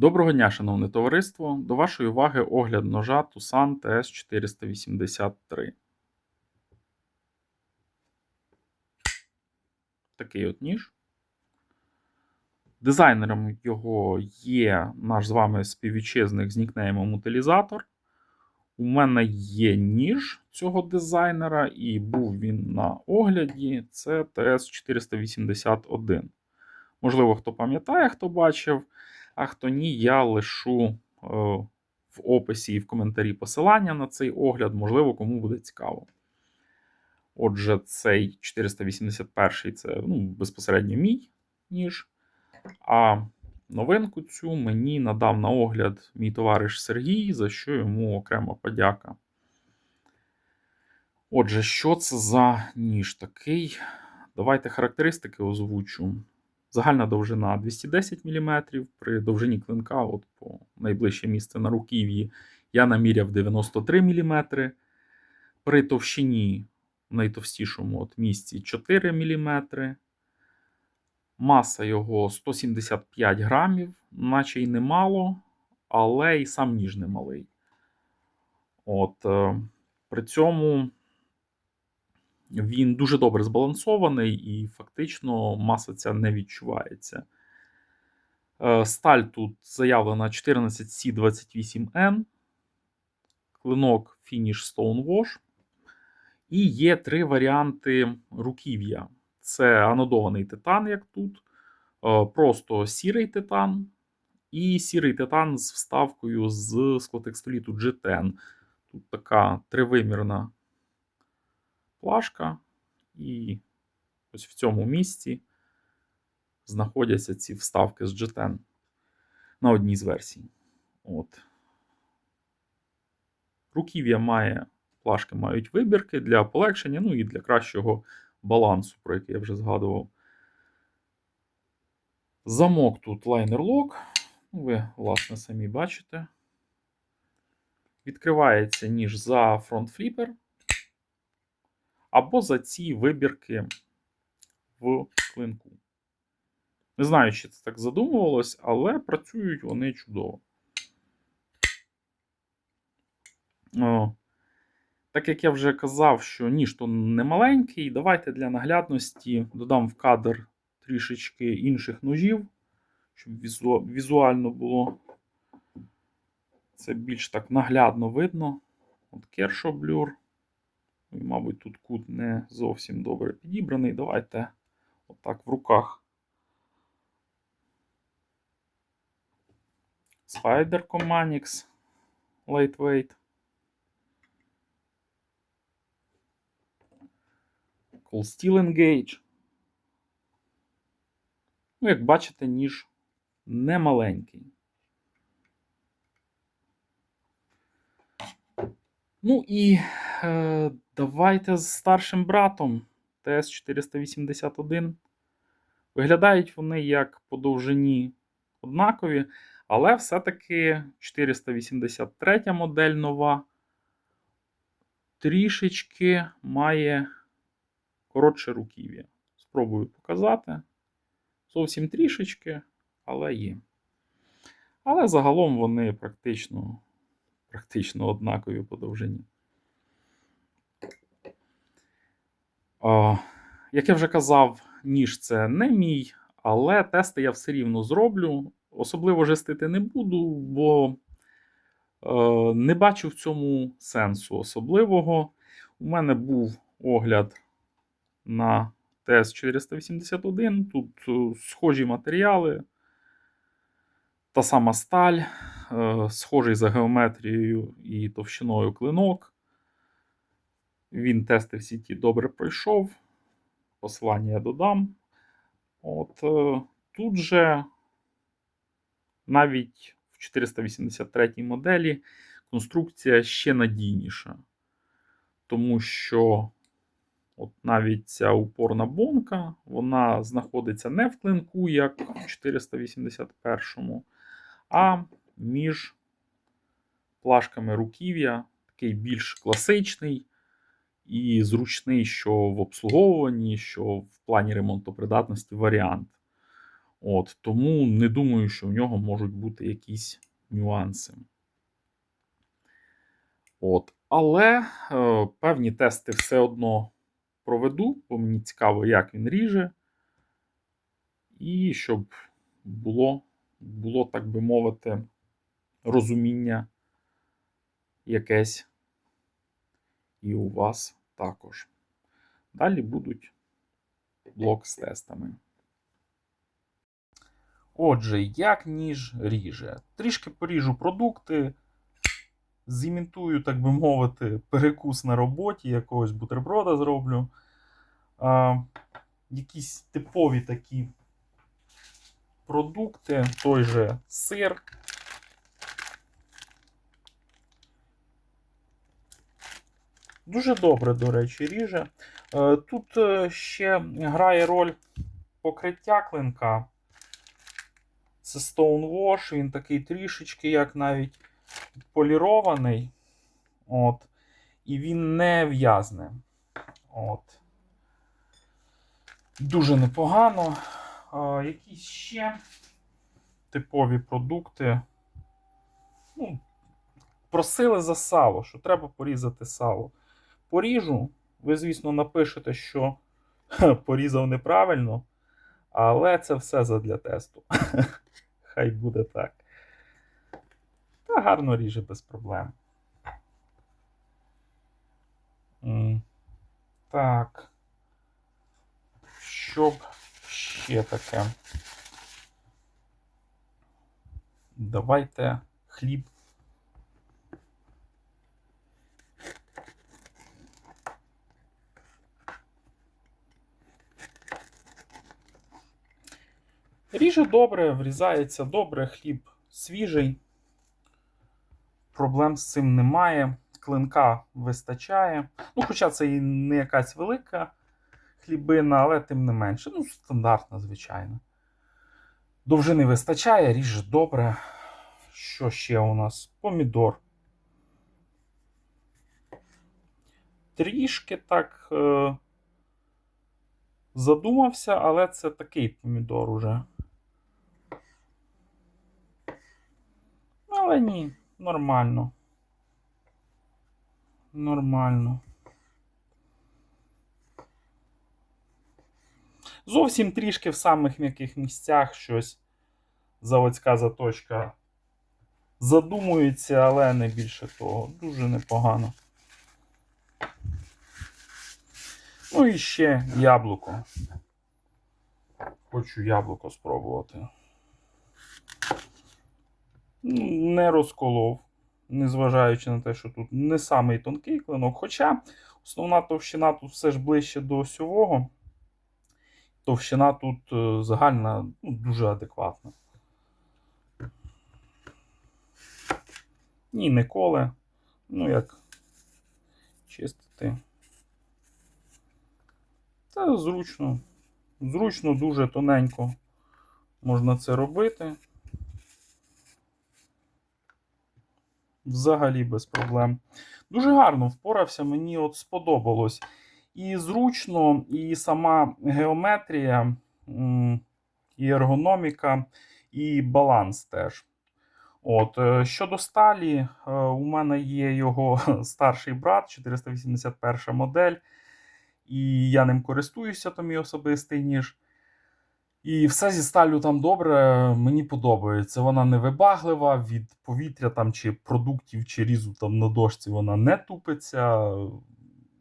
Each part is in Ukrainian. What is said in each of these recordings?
Доброго дня, шановне товариство! До вашої уваги огляд ножа Tucson TS483. Такий от ніж. Дизайнером його є наш з вами співвітчизник з нікнеймом Утилізатор. У мене є ніж цього дизайнера, і був він на огляді. Це TS481. Можливо, хто пам'ятає, хто бачив. А хто ні, я лишу е, в описі і в коментарі посилання на цей огляд, можливо, кому буде цікаво. Отже, цей 481 це ну, безпосередньо мій ніж. А новинку цю мені надав на огляд мій товариш Сергій, за що йому окрема подяка. Отже, що це за ніж такий? Давайте характеристики озвучу. Загальна довжина 210 мм. При довжині клинка, от по найближче місце на руків'ї, я наміряв 93 мм. При товщині, в найтовстішому от місці 4 мм. Маса його 175 грамів, наче й немало, але і сам ніж немалий. От, е, При цьому він дуже добре збалансований і фактично маса ця не відчувається. Е, сталь тут заявлена 14C28N, клинок Finish Stonewash. І є три варіанти руків'я: це анодований титан, як тут, е, просто сірий титан, і сірий титан з вставкою з склотекстоліту G10. Тут така тривимірна плашка, і ось в цьому місці знаходяться ці вставки з G10 на одній з версій. От. Руків'я має, плашки мають вибірки для полегшення, ну і для кращого балансу, про який я вже згадував. Замок тут лайнер-лок. Ви, власне, самі бачите. Відкривається ніж за фронт-фліпер або за ці вибірки в клинку. Не знаю, чи це так задумувалось, але працюють вони чудово. О, Так як я вже казав, що ніж не маленький, давайте для наглядності додам в кадр трішечки інших ножів, щоб візу... візуально було це більш так наглядно видно. От Blur. І, мабуть, тут кут не зовсім добре підібраний. Давайте отак в руках. Spider Comanix Lightweight. Cold Steel Engage. Ну, як бачите, ніж не маленький. Ну і давайте з старшим братом ТС-481. Виглядають вони як по довжині однакові, але все-таки 483 модель нова трішечки має коротше руків'я. Спробую показати. Зовсім трішечки, але є. Але загалом вони практично практично однакові по довжині. О, як я вже казав, ніж це не мій, але тести я все рівно зроблю. Особливо жестити не буду, бо е, не бачу в цьому сенсу особливого. У мене був огляд на ТС-481. Тут е, схожі матеріали, та сама сталь, е, схожий за геометрією і товщиною клинок. Він тести в сіті добре пройшов. Посилання я додам. От е, Тут же навіть в 483 моделі конструкція ще надійніша. Тому що от навіть ця упорна бонка, вона знаходиться не в клинку, як в 481, а між плашками руків'я, такий більш класичний і зручний, що в обслуговуванні, що в плані ремонтопридатності варіант. От, Тому не думаю, що в нього можуть бути якісь нюанси. От. Але е, певні тести все одно проведу, бо мені цікаво, як він ріже. І щоб було, було, так би мовити, розуміння якесь і у вас також. Далі будуть блок з тестами. Отже, як ніж ріже. Трішки поріжу продукти, зімітую, так би мовити, перекус на роботі, якогось бутерброда зроблю. А, якісь типові такі продукти, той же сир. Дуже добре, до речі, ріже. Е, Тут е, ще грає роль покриття клинка. Це Stonewash, він такий трішечки, як навіть полірований. От. І він не в'язне. От. Дуже непогано. А, якісь ще типові продукти. Ну, просили за сало, що треба порізати сало. Поріжу. Ви, звісно, напишете, що порізав неправильно, але це все задля тесту. Хай буде так. Та гарно ріже без проблем. Так. Щоб ще таке. Давайте хліб. Ріже добре, врізається добре, хліб свіжий. Проблем з цим немає. Клинка вистачає. Ну, хоча це і не якась велика хлібина, але тим не менше. Ну, стандартна, звичайно. Довжини вистачає, ріже добре. Що ще у нас? Помідор. Трішки так е- задумався, але це такий помідор уже. Але ні, нормально. Нормально. Зовсім трішки в самих м'яких місцях щось заводська заточка задумується, але не більше того. Дуже непогано. Ну і ще яблуко. Хочу яблуко спробувати. Не розколов, незважаючи на те, що тут не самий тонкий клинок. Хоча основна товщина тут все ж ближче до осьового. Товщина тут е, загальна ну, дуже адекватна. Ні, не коле. Ну, як чистити. Та зручно. Зручно, дуже тоненько можна це робити. Взагалі без проблем. Дуже гарно впорався, мені от сподобалось. І зручно, і сама геометрія, і ергономіка, і баланс теж. От, е, Щодо сталі, е, у мене є його старший брат, 481 модель, і я ним користуюся, то мій особистий ніж. І все зі сталю там добре, мені подобається. Вона не вибаглива від повітря там, чи продуктів, чи різу там на дошці вона не тупиться.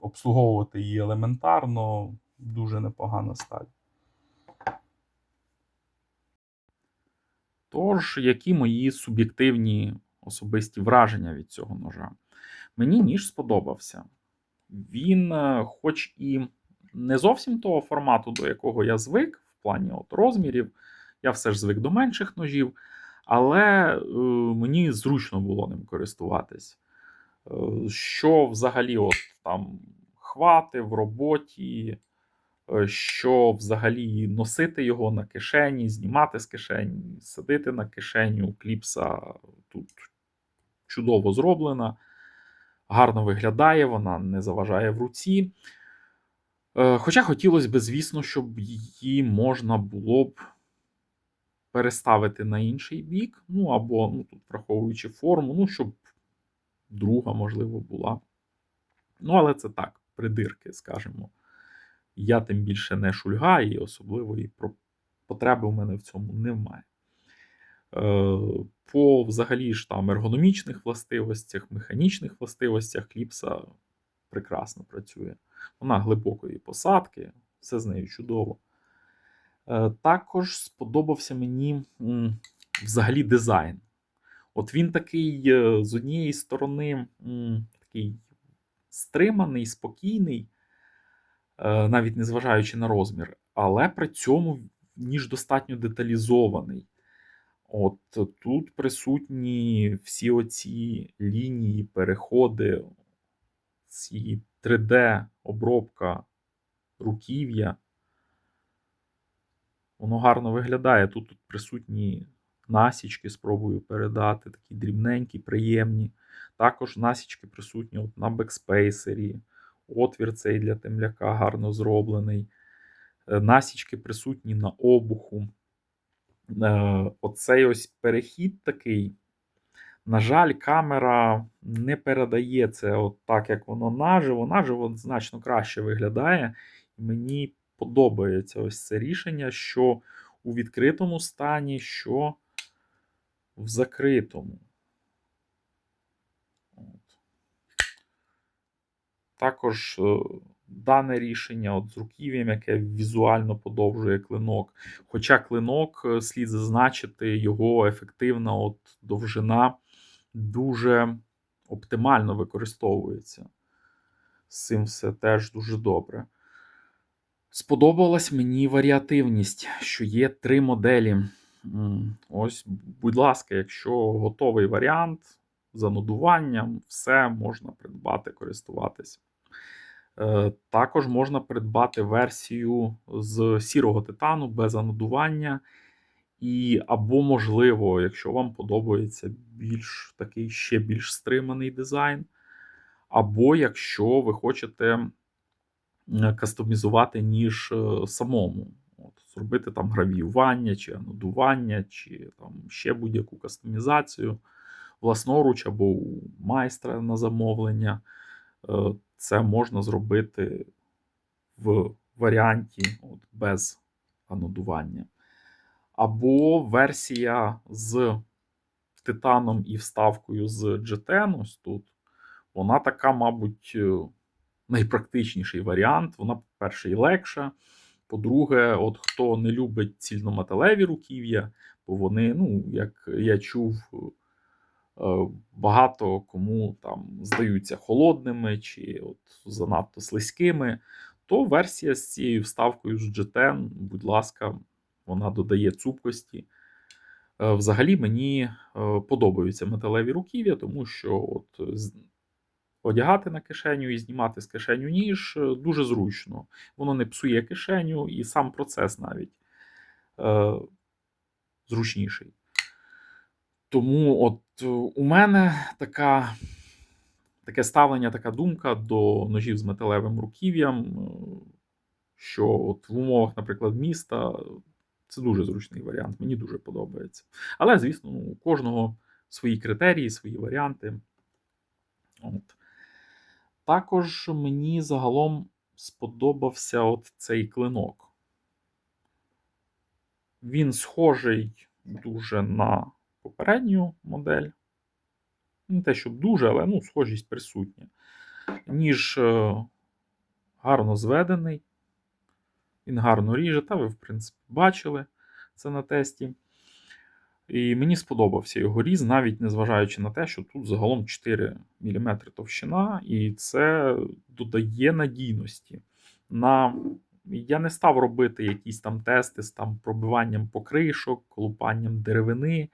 Обслуговувати її елементарно, дуже непогана сталь. Тож, які мої суб'єктивні особисті враження від цього ножа? Мені ніж сподобався. Він, е, хоч і не зовсім того формату, до якого я звик, плані от розмірів, я все ж звик до менших ножів, але е, мені зручно було ним користуватись. Е, що взагалі, от там хвати в роботі, е, що взагалі носити його на кишені, знімати з кишені, садити на кишеню. Кліпса тут чудово зроблена, гарно виглядає, вона не заважає в руці. Е, Хоча хотілося б, звісно, щоб її можна було б переставити на інший бік, ну або ну, тут враховуючи форму, ну, щоб друга, можливо, була. Ну, але це так, придирки, скажімо. Я тим більше не шульга, і особливої потреби у мене в цьому немає. Е, По взагалі ж там ергономічних властивостях, механічних властивостях кліпса прекрасно працює. Вона глибокої посадки, все з нею чудово. Е, Також сподобався мені взагалі дизайн. От він такий, е, з однієї сторони, такий стриманий, спокійний, е, навіть незважаючи на розмір, але при цьому ніж достатньо деталізований. От тут присутні всі оці лінії, переходи, ці 3D-обробка руків'я. Воно гарно виглядає. Тут, тут присутні насічки, спробую передати, такі дрібненькі, приємні. Також насічки присутні от на бекспейсері. Отвір цей для темляка гарно зроблений. Е, Насічки присутні на обуху. Е, Оцей ось перехід такий. На жаль, камера не передає це от так, як воно наживо. Наживо значно краще виглядає. Мені подобається ось це рішення, що у відкритому стані, що в закритому. От. Також е, дане рішення от з руків'ям, яке візуально подовжує клинок. Хоча клинок, е, слід зазначити, його ефективна от довжина дуже оптимально використовується. З цим все теж дуже добре. Сподобалась мені варіативність, що є три моделі. Ось, будь ласка, якщо готовий варіант за нодуванням, все можна придбати, користуватись. Е, Також можна придбати версію з сірого титану без анодування. І або, можливо, якщо вам подобається більш такий ще більш стриманий дизайн, або якщо ви хочете е, кастомізувати ніж е, самому, От, зробити там гравіювання, чи анодування, чи там ще будь-яку кастомізацію власноруч або у майстра на замовлення. Е, Це можна зробити в варіанті от, без анодування. Або версія з титаном і вставкою з GTN, ось тут. Вона така, мабуть, е, найпрактичніший варіант. Вона, по-перше, і легша. По-друге, от хто не любить цільнометалеві руків'я, бо вони, ну, як я чув, е, багато кому там здаються холодними чи от занадто слизькими, то версія з цією вставкою з GTN, будь ласка, вона додає цупкості. Е, Взагалі мені е, подобаються металеві руків'я, тому що от одягати на кишеню і знімати з кишеню ніж е, дуже зручно. Воно не псує кишеню, і сам процес навіть зручніший. Тому от у мене така, таке ставлення, така думка до ножів з металевим руків'ям, що от в умовах, наприклад, міста це дуже зручний варіант, мені дуже подобається. Але, звісно, ну, у кожного свої критерії, свої варіанти. От. Також мені загалом сподобався от цей клинок. Він схожий дуже на попередню модель. Не те, щоб дуже, але ну, схожість присутня. Ніж е, гарно зведений. Він гарно ріже, та ви, в принципі, бачили це на тесті. І мені сподобався його різ, навіть незважаючи на те, що тут загалом 4 мм товщина, і це додає надійності. На... Я не став робити якісь там тести з там пробиванням покришок, колупанням деревини.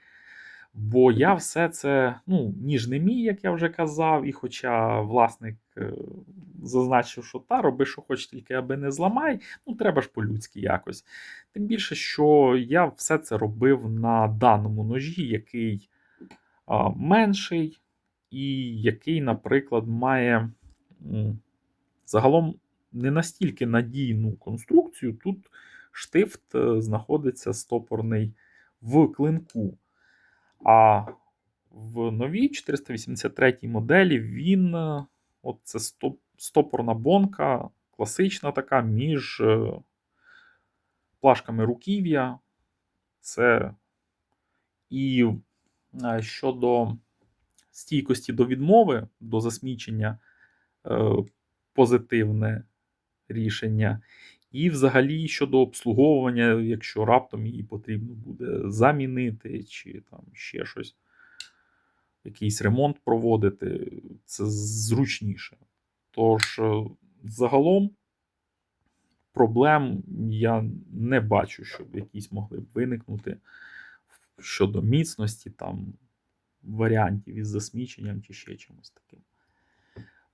Бо я все це, ну, ніж не мій, як я вже казав, і хоча власник е, зазначив, що та, роби, що хочеш, тільки аби не зламай, ну треба ж по-людськи якось. Тим більше, що я все це робив на даному ножі, який а, менший, і який, наприклад, має загалом не настільки надійну конструкцію. Тут штифт е, знаходиться стопорний в клинку. А в новій 483 моделі він е, от це стоп, стопорна бонка, класична така між е, плашками руків'я. Це і е, щодо стійкості до відмови, до засмічення позитивне рішення. І взагалі щодо обслуговування, якщо раптом її потрібно буде замінити, чи там ще щось, якийсь ремонт проводити, це зручніше. Тож, е, загалом, проблем я не бачу, щоб якісь могли б виникнути щодо міцності, там, варіантів із засміченням чи ще чимось таким.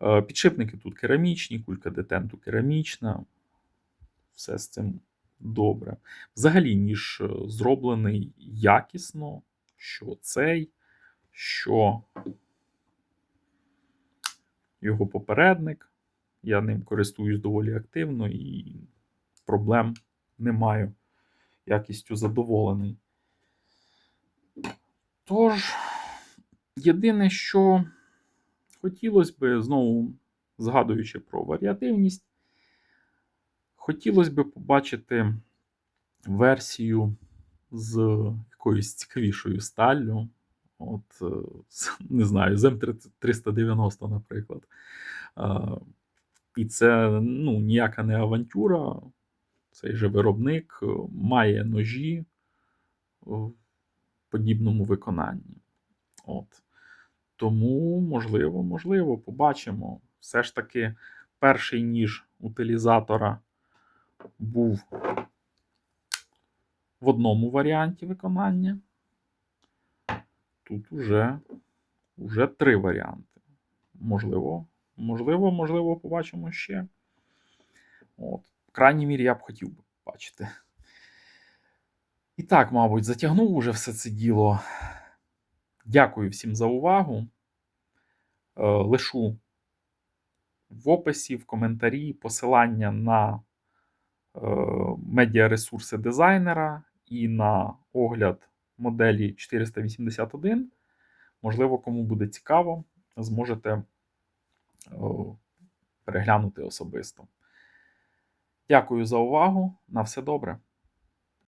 Е, Підшипники тут керамічні, кулька детенту керамічна. Все з цим добре. Взагалі, ніж е, зроблений якісно, що цей, що його попередник. Я ним користуюсь доволі активно і проблем не маю. Якістю задоволений. Тож, єдине, що хотілося би, знову згадуючи про варіативність, хотілося б побачити версію з якоюсь цікавішою сталлю. От, е, не знаю, з М390, наприклад. І це ну, ніяка не авантюра. Цей же виробник е, має ножі в подібному виконанні. От. Тому, можливо, можливо, побачимо. Все ж таки, перший ніж утилізатора був в одному варіанті виконання. Тут уже, уже три варіанти. Можливо, можливо, можливо, побачимо ще. От. В крайній мірі я б хотів би бачити. І так, мабуть, затягнув уже все це діло. Дякую всім за увагу. Е, Лишу в описі, в коментарі посилання на медіаресурси дизайнера і на огляд моделі 481. Можливо, кому буде цікаво, зможете е, переглянути особисто. Дякую за увагу. На все добре.